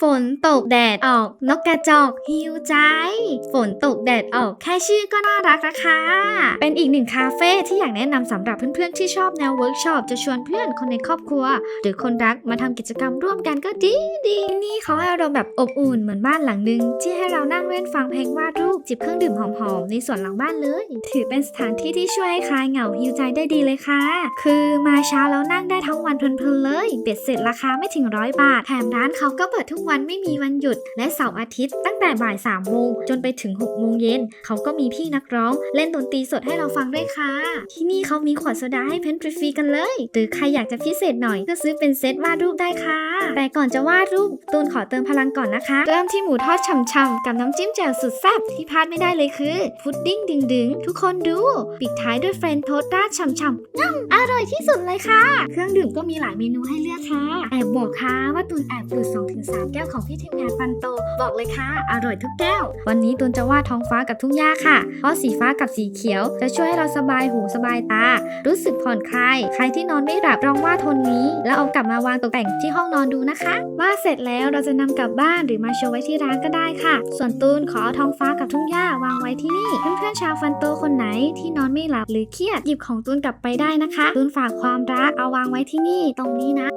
ฝนตกแดดออกนกกระจอกหิวใจ ฝนตกแดดออกแค่ชื่อก็น่ารักนะค่ะเป็นอีกหนึ่งคาเฟ่ที่อยากแนะนำสำหรับเพื่อนๆที่ชอบแนวเวิร์กช็อปจะชวนเพื่อนคนในครอบครัว หรือคนรักมาทำกิจกรรมร่วมกันก็ดีดีนี่เขาให้เราแบบอบอุ่นเหมือนบ้านหลังนึงที่ให้เรานั่งเล่นฟังเพลงวาดรูปจิบเครื่องดื่มหอมๆในสวนหลังบ้านเลย ถือเป็นสถานที่ที่ช่วยให้คลายเหงาฮิวใจได้ดีเลยค่ะ คือมาเช้าแล้วนั่งได้ทั้งวันเพลินๆเลยเบ็ดเสร็จราคาไม่ถึงร้อยบาทแถมร้านเขาก็เปิดทุกวันวันไม่มีวันหยุด และเสาร์อาทิตย์ ตั้งแต่บ่าย3โมงจนไปถึง6โมงเย็นเขาก็มีพี่นักร้อง เล่นดนตรีสดให้เราฟังด้วยค่ะ ที่นี่เขามีขวดโซดาให้เพ้นฟรีกันเลย หรือใครอยากจะพิเศษหน่อยก็ซื้อเป็นเซตวาดรูปได้ค่ะ แต่ก่อนจะวาดรูปตูนขอเติมพลังก่อนนะคะ เริ่มที่หมูทอดฉ่ำๆกับน้ำจิ้มแจ่วสุดแซ่บที่พลาดไม่ได้เลยคือพุดดิ้งดึงๆทุกคนดู ปิดท้ายด้วยเฟรนช์โทสต์ราดฉ่ำๆง่ำอร่อยที่สุดเลยค่ะ เครื่องดื่มก็มีหลายเมนูให้เลือกค่ะ แอบบอกค่ะว่าตูนแอบดูด2-3แก้วของพี่ทีมงานฟันโต บอกเลยค่ะ อร่อยทุกแก้ว วันนี้ตูนจะวาดท้องฟ้ากับทุ่งหญ้าค่ะ เพราะสีฟ้ากับสีเขียว จะช่วยให้เราสบายหูสบายตา รู้สึกผ่อนคลาย ใครที่นอนไม่หลับลองวาดโทนนี้ แล้วเอากลับมาวางตกแต่งที่ห้องนอนดูนะคะวาดเสร็จแล้วเราจะนำกลับบ้านหรือมาโชว์ไว้ที่ร้านก็ได้ค่ะ ส่วนตูนขอเอาท้องฟ้ากับทุ่งหญ้าวางไว้ที่นี่เพื่อนๆชาวฟันโตคนไหนที่นอนไม่หลับหรือเครียดหยิบของตูนกลับไปได้นะคะตูนฝากความรักเอาวางไว้ที่นี่ตรงนี้นะ